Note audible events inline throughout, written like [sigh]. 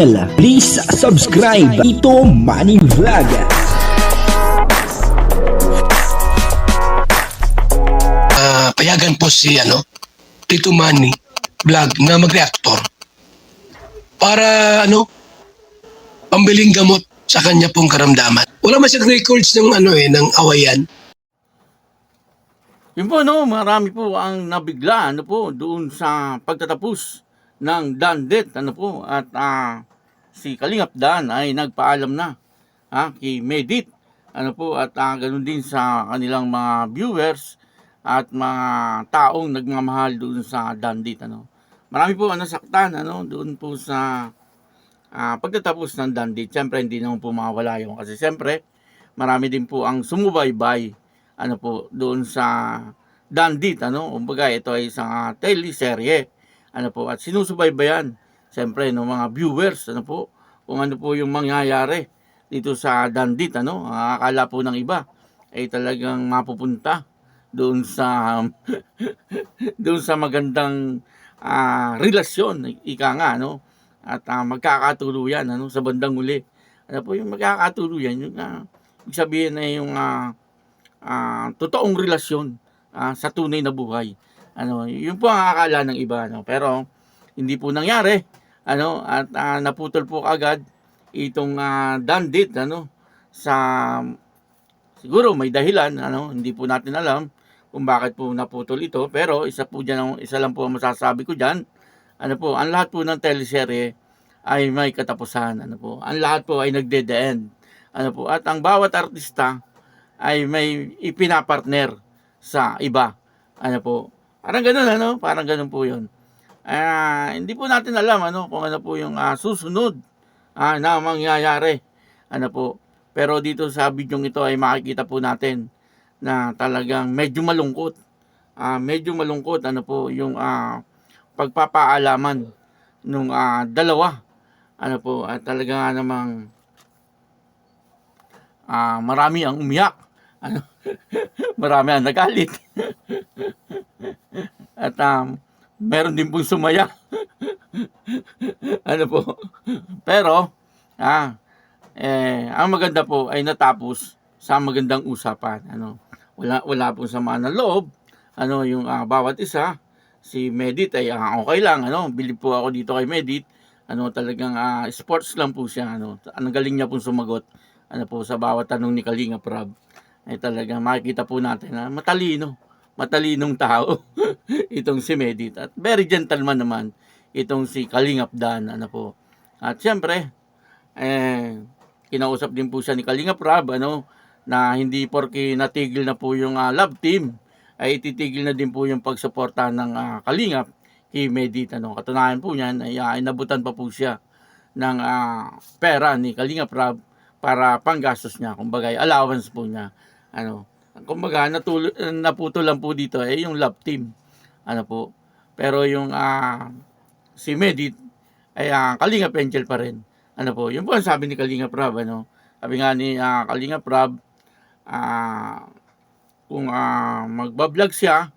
Please subscribe Ito Money Vlog. Ah, payagan po si ano, Tito Manny vlog na mag-reactor para ano, pambiling gamot sa kanya pong karamdaman. Wala man siyang records ng ano eh, ng awayan. Yun po, no, marami po ang nabigla, ano po, doon sa pagtatapos ng Dandet, ano po, at ah, si Kalingap Dan ay nagpaalam na ah, kay Medit, ano po, at ah, ganun din sa kanilang mga viewers at mga taong nagmamahal doon sa Dandit, ano. Marami po ang nasaktan, ano, doon po sa ah, pagtatapos ng Dandit. Siyempre, hindi naman po mawala yun kasi siyempre, marami din po ang sumubaybay ano po, doon sa Dandit, ano, kumbaga ito ay isang uh, teleserye, ano po, at sinusubaybayan, siyempre, ng mga viewers, ano po, kung ano po yung mangyayari dito sa Dandit, ano, akala po ng iba, ay talagang mapupunta doon sa [laughs] doon sa magandang ah, relasyon, ika nga, no, at ah, magkakatuluyan, ano, sa bandang uli. Ano po yung magkakatuluyan, yung uh, ibig sabihin na yung ah, ah, totoong relasyon ah, sa tunay na buhay. Ano, yun po ang akala ng iba, no? Pero hindi po nangyari. Ano, at ah, naputol po agad itong uh, dandit ano sa siguro may dahilan ano hindi po natin alam kung bakit po naputol ito pero isa po diyan isa lang po ang masasabi ko diyan ano po ang lahat po ng teleserye ay may katapusan ano po ang lahat po ay nagde end ano po at ang bawat artista ay may ipinapartner sa iba. Ano po? Parang ganun, ano? Parang ganun po yun. Ah, hindi po natin alam ano kung ano po yung ah, susunod ah, na mangyayari. Ano po? Pero dito sa video ito ay makikita po natin na talagang medyo malungkot. Ah, medyo malungkot ano po yung ah, pagpapaalaman nung ah, dalawa. Ano po? At talaga nga namang ah, marami ang umiyak. Ano? [laughs] marami ang nagalit. [laughs] At um, meron din pong sumaya. [laughs] ano po? Pero, ah, eh, ang maganda po ay natapos sa magandang usapan. Ano? Wala, wala pong sama ng loob. Ano, yung ah, bawat isa, si Medit ay ah, okay lang. Ano? Bilib po ako dito kay Medit. Ano, talagang ah, sports lang po siya. Ano? Ang galing niya pong sumagot ano po, sa bawat tanong ni Kalinga Prab ay talagang makikita po natin na matalino, matalinong tao [laughs] itong si Medit. At very gentleman naman itong si Kalingap Dan. Ano po. At siyempre, eh, kinausap din po siya ni Kalingap Rab, ano, na hindi porke natigil na po yung uh, love team, ay ititigil na din po yung pagsuporta ng uh, Kalingap kay Medit. Ano. Katunayan po niyan, ay uh, inabutan pa po siya ng uh, pera ni Kalingap Rab para panggastos niya. Kumbaga, allowance po niya ano, kumbaga natulo, naputol lang po dito eh yung love team. Ano po. Pero yung uh, si Medit ay uh, Kalinga Angel pa rin. Ano po, yun po ang sabi ni Kalinga Prab, ano. Sabi nga ni uh, Kalinga Prab, uh, kung uh, magbablog siya,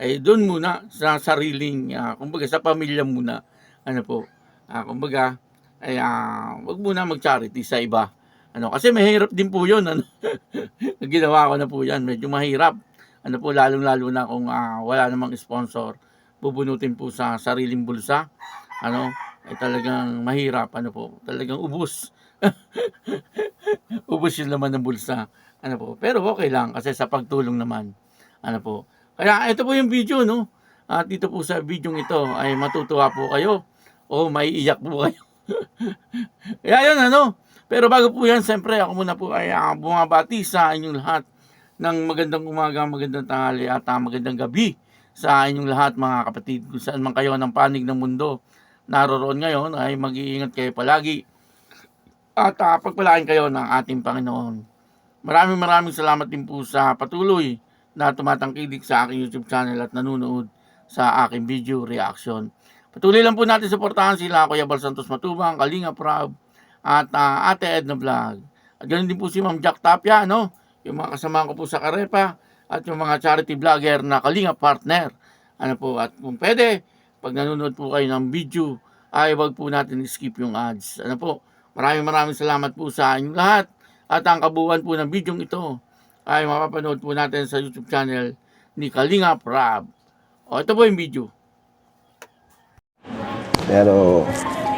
ay doon muna sa sariling, uh, kumbaga sa pamilya muna. Ano po, uh, kumbaga, ay uh, wag muna mag-charity sa iba. Ano, kasi mahirap din po 'yon, ano. [laughs] Ginawa ko na po 'yan, medyo mahirap. Ano po, lalong-lalo na kung uh, wala namang sponsor, bubunutin po sa sariling bulsa. Ano, ay talagang mahirap, ano po, talagang ubus. [laughs] ubus yung laman ng bulsa. Ano po, pero okay lang kasi sa pagtulong naman. Ano po. Kaya ito po yung video, no. At dito po sa video ito ay matutuwa po kayo o maiiyak po kayo. [laughs] Kaya yun, ano, pero bago po yan, siyempre ako muna po ay uh, bumabati sa inyong lahat ng magandang umaga, magandang tanghali at uh, magandang gabi sa inyong lahat mga kapatid kung saan man kayo ng panig ng mundo naroroon ngayon ay mag-iingat kayo palagi at uh, pagpalain kayo ng ating Panginoon. Maraming maraming salamat din po sa patuloy na tumatangkilik sa aking YouTube channel at nanonood sa aking video reaction. Patuloy lang po natin suportahan sila Kuya Bal Santos Matubang, Kalinga Prab, at uh, Ate Edna Vlog. At ganoon din po si Ma'am Jack Tapia, no? Yung mga kasama ko po sa Karepa at yung mga charity vlogger na Kalinga partner. Ano po, at kung pwede, pag nanonood po kayo ng video ay wag po natin skip yung ads. Ano po? Maraming maraming salamat po sa inyong lahat. At ang kabuuan po ng video ito ay mapapanood po natin sa YouTube channel ni Kalinga Prab. O ito po yung video. Pero,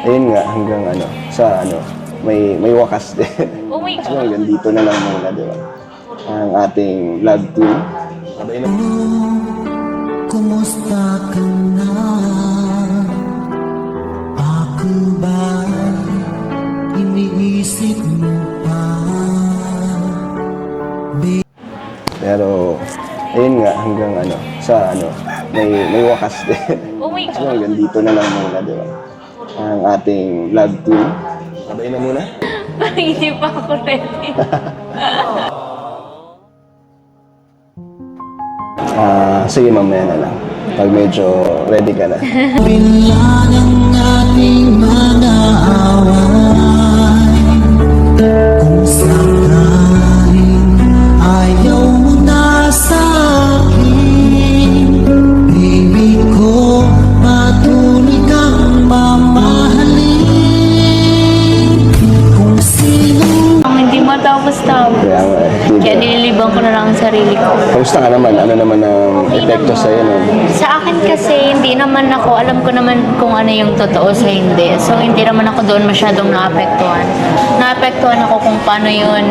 ayun nga, hanggang ano, sa ano, may may wakas din. Oh my so, hanggang dito na lang muna, di ba? Ang ating vlog tour. Sabay na. Kumusta ka na? Ako ba iniisip mo pa? Pero, ayun nga, hanggang ano, sa ano, may may wakas din. Oh my So, hanggang dito na lang muna, di ba? Ang ating vlog tour. Sabay na muna. [laughs] Hindi pa ako ready. [laughs] Ah, sige, mamaya na lang. Pag medyo ready ka na. Bila ng ating mga away Kamusta ka naman? Ano naman ang epekto sa'yo nun? Sa akin kasi, hindi naman ako, alam ko naman kung ano yung totoo sa hindi. So, hindi naman ako doon masyadong naapektuhan. Naapektuhan ako kung paano yun,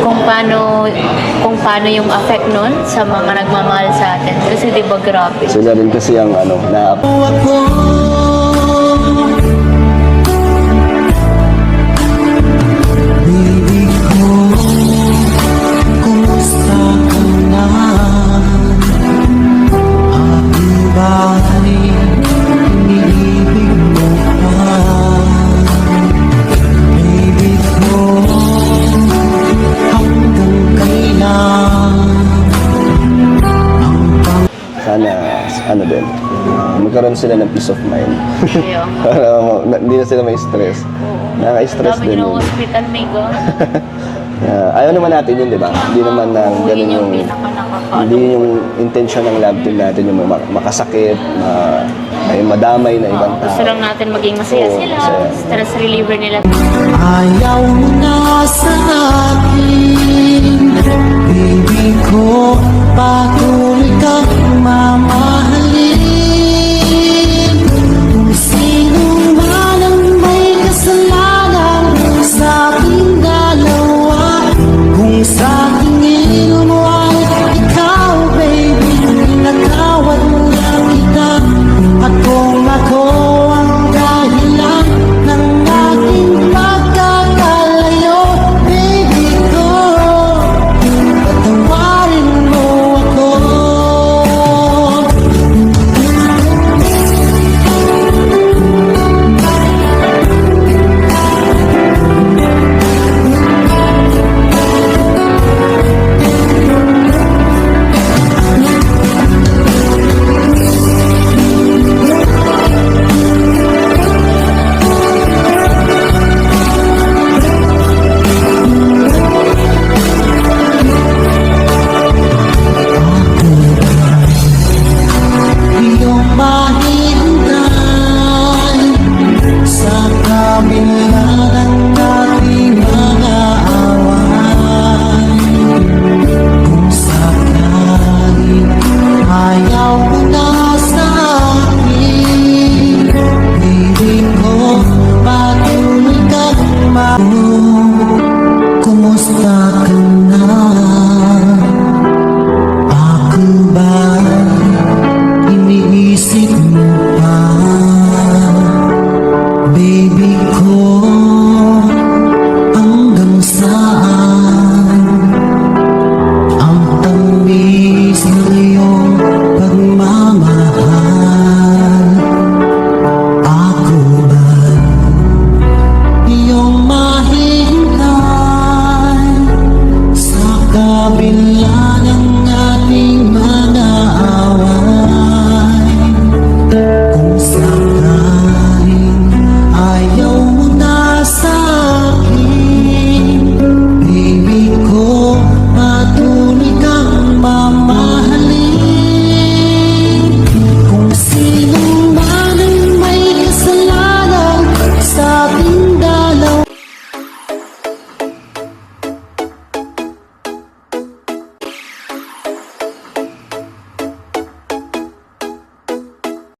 kung paano, kung paano yung affect nun sa mga nagmamahal sa atin. Kasi di ba grabe. Sila rin kasi ang ano, na ako magkaroon sila ng peace of mind. Kaya, [laughs] Para mo- na- hindi na sila may stress. Nakaka-stress dami din ng yun. hospital may go. Ah, ayaw naman natin yun, di ba? Hindi naman na Oo, ganun yun yung. Hindi yun yung intention ng love team natin, yung ma- makasakit, ma- may madamay na ibang Oo, gusto tao. lang natin maging masaya Oo, sila. masaya. Stress reliever nila. Ayaw na sa akin Baby ko, patuloy